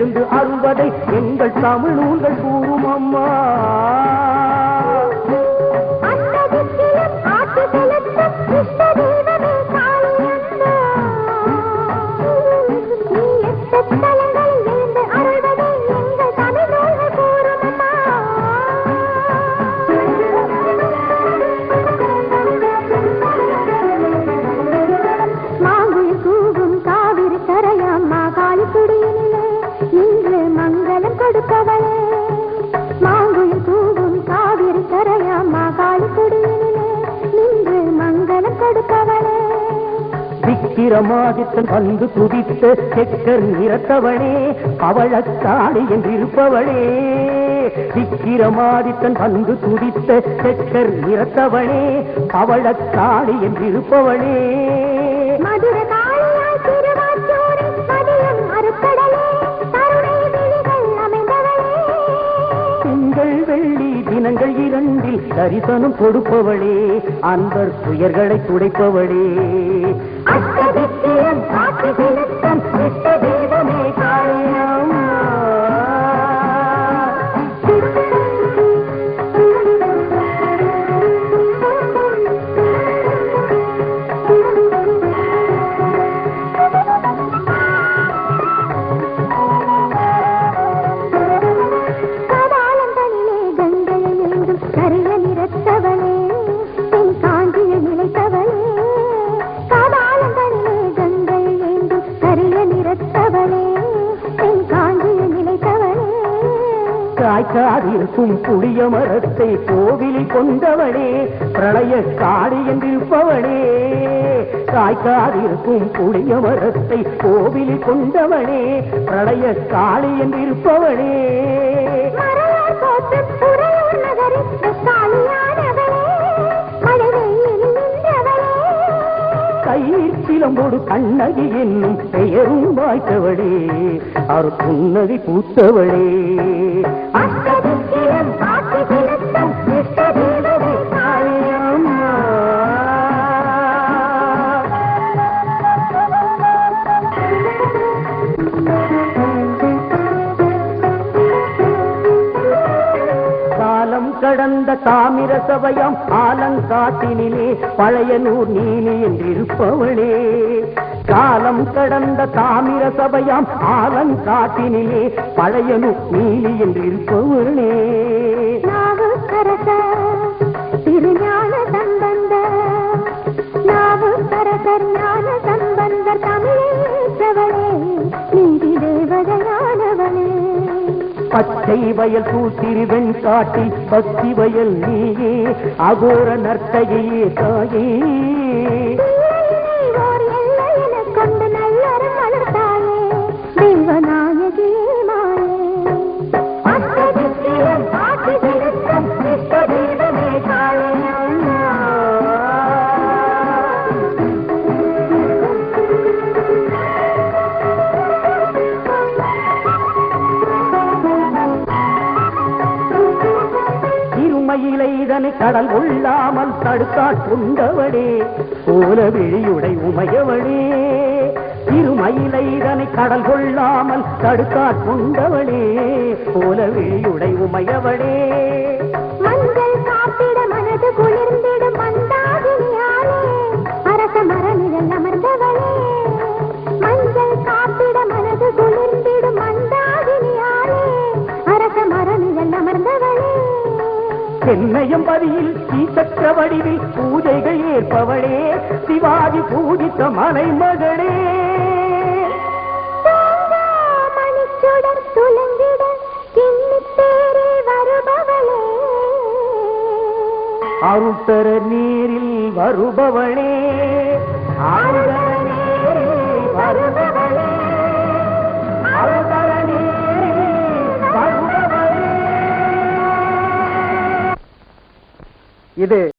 எழுந்து அறுவதை எங்கள் தமிழ் நூல்கள் கூறும் அம்மா. விக்கிரமாதித்தன் வந்து துதித்த செக்கர் நிறத்தவளே பவழக்காளி என்றிருப்பவளே. விக்கிரமாதித்தன் வந்து துதித்த செக்கர் நிறத்தவளே பவழக்காளி என்றிருப்பவளே. மதுர காளியாய் திருவாச்சூரில் மதியம் அருக்கடலே கருணை விழிகள் அமைந்தவளே. திங்கள் வெள்ளி தினங்கள் இரண்டில் தரிசனம் கொடுப்பவளே அன்பர் துயர்களை துடைப்பவளே. காய்க்காதிருக்கும் புளிய மரத்தை கோவிலில் கொண்டவளே பிரளய காடி என்றிருப்பவளே காய்க்காதிருக்கும் புளிய மரத்தை கோவிலில் கொண்டவளே பிரளய வெயிலில் நின்றவளே கையில் சிலம்போடு கண்ணகி என்னும் பெயரும் வாய்த்தவளே அவர் புன்னகை பூத்தவளே. கடந்த தாமிர சபையாம் ஆலங்காட்டினிலே பழையனூர் நீலி என்றிருப்பவளே. காலம் கடந்த தாமிர சபையாம் ஆலங்காட்டினிலே பழையனூர் நீலி என்றிருப்பவளே. நாவுக்கரச திருஞான சம்பந்த நாவுக்கரசர் ஞான சம்பந்தர் தமிழேற்றவளே. பச்சை வயல் பூத்திருவெண் காட்டி பக்தி வயல் நீயே அகோர நர்த்தகையே தாயே. உண்மையிலே இதனை கடல் உள்ளாமல் தடுத்தாட் கொண்டவளே கோல விழியுடை உமையவளே. இருமயிலை இதனை கடல் கொள்ளாமல் தடுத்தாட் கொண்டவளே கோல விழியுடை உமையவளே. மஞ்சள் சென்னையம் பதியில் சீசற்ற வடிவில் பூஜைகள் ஏற்பவளே சிவாஜி பூஜித்த மலைமகளே. மணிச்சுடர் துலங்கிட கிண்ணித் தேரே வருபவளே. அருத்தர நீரில் வருபவளே. அருத்தர நீரில் வருபவளே. Y de...